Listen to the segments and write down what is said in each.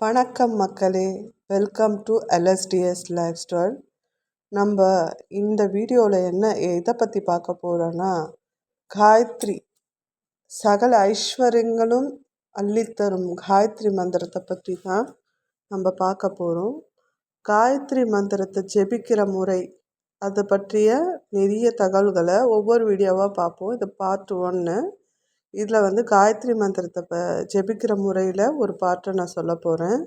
வணக்கம் மக்களே. Welcome to LSTS life style நம்ம இந்த வீடியோவில் என்ன எதை பற்றி பார்க்க போகிறோன்னா காயத்ரி. சகல ஐஸ்வர்யங்களும் அள்ளித்தரும் காயத்ரி மந்திரத்தை பற்றி தான் நம்ம பார்க்க போகிறோம் காயத்ரி மந்திரத்தை ஜெபிக்கிற முறை அதை பற்றிய நிறைய தகவல்களை ஒவ்வொரு வீடியோவாக பார்ப்போம். இது பார்ட் ஒன்று இதில் வந்து காயத்ரி மந்திரத்தை ப ஜெபிக்கிற முறையில் ஒரு பாட்டை நான் சொல்ல போகிறேன்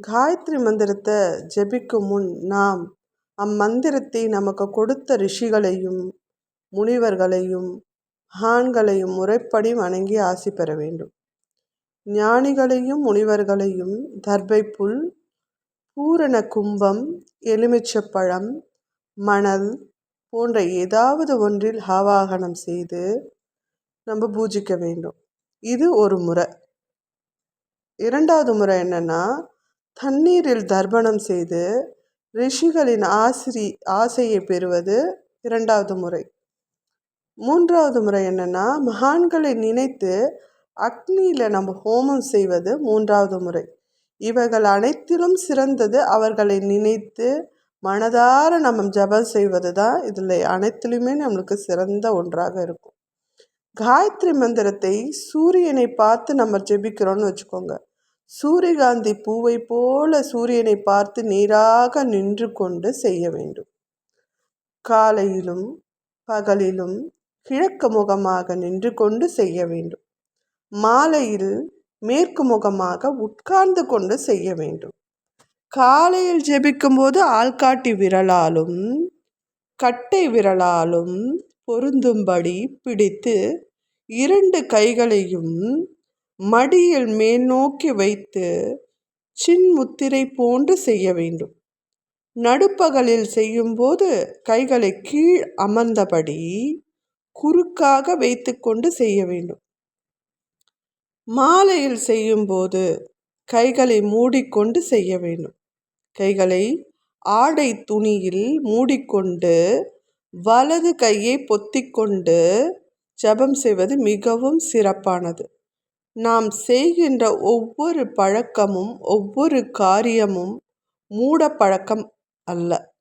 காயத்ரி மந்திரத்தை ஜெபிக்கும் முன் நாம் அம்மந்திரத்தை நமக்கு கொடுத்த ரிஷிகளையும் முனிவர்களையும் மகான்களையும் முறைப்படி வணங்கி ஆசி பெற வேண்டும். ஞானிகளையும் முனிவர்களையும் தர்பை புல் பூரண கும்பம் எலுமிச்சப்பழம் மணல் போன்ற ஏதாவது ஒன்றில் ஆவாகனம் செய்து நம்ம பூஜிக்க வேண்டும். இது ஒரு முறை. இரண்டாவது முறை என்னென்னா தண்ணீரில் தர்ப்பணம் செய்து ரிஷிகளின் ஆசிரி ஆசையை பெறுவது இரண்டாவது முறை. மூன்றாவது முறை என்னென்னா மகான்களை நினைத்து அக்னியில் நம்ம ஹோமம் செய்வது மூன்றாவது முறை. இவைகள் அனைத்திலும் சிறந்தது அவர்களை நினைத்து மனதார நம்ம ஜபம் செய்வது தான் இதில் அனைத்துலேயுமே நம்மளுக்கு சிறந்த ஒன்றாக இருக்கும். காயத்ரி மந்திரத்தை சூரியனை பார்த்து நம்ம ஜெபிக்கிறோன்னு வச்சுக்கோங்க. சூரியகாந்தி பூவை போல சூரியனை பார்த்து நீராக நின்று கொண்டு செய்ய வேண்டும். காலையிலும் பகலிலும் கிழக்கு முகமாக நின்று கொண்டு செய்ய வேண்டும். மாலையில் மேற்கு முகமாக உட்கார்ந்து கொண்டு செய்ய வேண்டும். காலையில் ஜெபிக்கும்போது ஆள்காட்டி விரலாலும் கட்டை விரலாலும் பொருந்தும்படி பிடித்து இரண்டு கைகளையும் மடியில் மேல் நோக்கி வைத்து சின்முத்திரை போன்று செய்ய வேண்டும். நடுப்பகலில் செய்யும்போது கைகளை கீழ் அமர்ந்தபடி குறுக்காக வைத்துக்கொண்டு செய்ய வேண்டும். மாலையில் செய்யும்போது கைகளை மூடிக்கொண்டு செய்ய வேண்டும். கைகளை ஆடை துணியில் மூடிக்கொண்டு வலது கையை பொத்திக்கொண்டு ஜபம் செய்வது மிகவும் சிறப்பானது. நாம் செய்கின்ற ஒவ்வொரு பழக்கமும் ஒவ்வொரு காரியமும் மூட பழக்கம் அல்ல.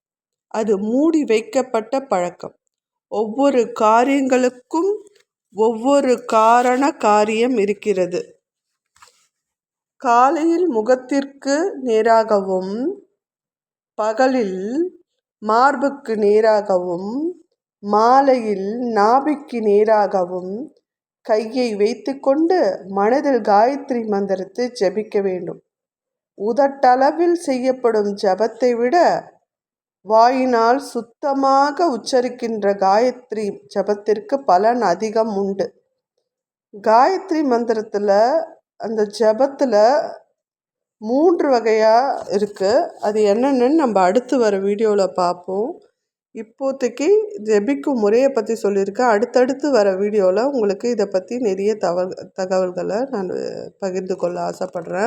அது மூடி வைக்கப்பட்ட பழக்கம். ஒவ்வொரு காரியங்களுக்கும் ஒவ்வொரு காரண காரியம் இருக்கிறது. காலையில் முகத்திற்கு நேராகவும் பகலில் மார்புக்கு நேராகவும் மாலையில் நாபிக்கு நேராகவும் கையை வைத்துக்கொண்டு மனதில் காயத்ரி மந்திரத்தை ஜபிக்க வேண்டும். உதட்டளவில் செய்யப்படும் ஜபத்தை விட வாயினால் சுத்தமாக உச்சரிக்கின்ற காயத்ரி ஜபத்திற்கு பலன் அதிகம் உண்டு. காயத்ரி மந்திரத்தில் அந்த ஜபத்தில் மூன்று வகையாக இருக்குது அது என்னென்னு நம்ம அடுத்து வர வீடியோவில் பார்ப்போம் இப்போதைக்கு ஜெபிக்கும் முறையை பற்றி சொல்லியிருக்கேன். அடுத்தடுத்து வர வீடியோவில் உங்களுக்கு இதை பற்றி நிறைய தகவல் தகவல்களை நான் பகிர்ந்து கொள்ள ஆசைப்பட்றேன்.